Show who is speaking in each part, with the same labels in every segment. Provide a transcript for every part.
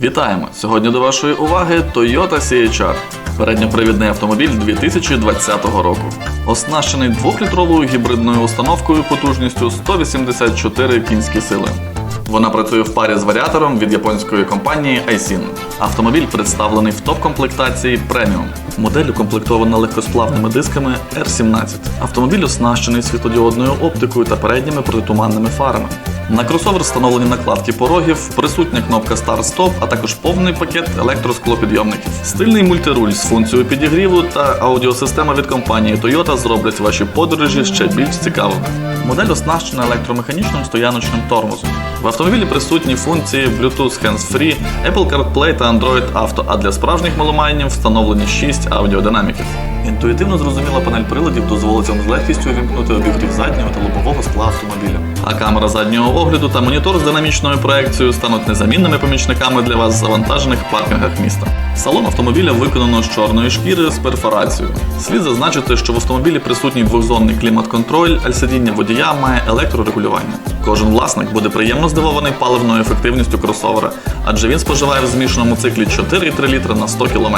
Speaker 1: Вітаємо! Сьогодні до вашої уваги Toyota CHR. Передньопривідний автомобіль 2020 року. Оснащений 2-літровою гібридною установкою потужністю 184 кінські сили. Вона працює в парі з варіатором від японської компанії Aisin. Автомобіль представлений в топ-комплектації преміум. Модель укомплектована легкосплавними дисками R17. Автомобіль оснащений світлодіодною оптикою та передніми протитуманними фарами. На кросовер встановлені накладки порогів, присутня кнопка Start-Stop, а також повний пакет електросклопідйомників. Стильний мультируль з функцією підігріву та аудіосистема від компанії Toyota зроблять ваші подорожі ще більш цікавими. Модель оснащена електромеханічним стояночним тормозом. В автомобілі присутні функції Bluetooth Hands-Free, Apple CarPlay та Android Auto, а для справжніх маломайнів встановлені 6 аудіодинаміків. Інтуїтивно зрозуміла панель приладів дозволить вам з легкістю увімкнути обігрів заднього та лобового скла автомобіля. А камера заднього огляду та монітор з динамічною проекцією стануть незамінними помічниками для вас в завантажених паркінгах міста. Салон автомобіля виконано з чорної шкіри з перфорацією. Слід зазначити, що в автомобілі присутній двохзонний клімат-контроль, а сидіння водія має електрорегулювання. Кожен власник буде приємно здивований паливною ефективністю кросовера, адже він споживає в змішаному циклі 4,3 літра на 100 км.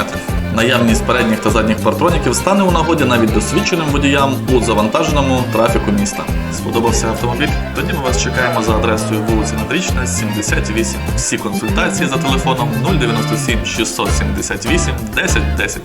Speaker 1: Наявність передніх та задніх партроніків стане у нагоді навіть досвідченим водіям у завантаженому трафіку міста. Сподобався автомобіль? Тоді ми вас чекаємо за адресою вулиця Надрічна, 78. Всі консультації за телефоном 097 678 1010.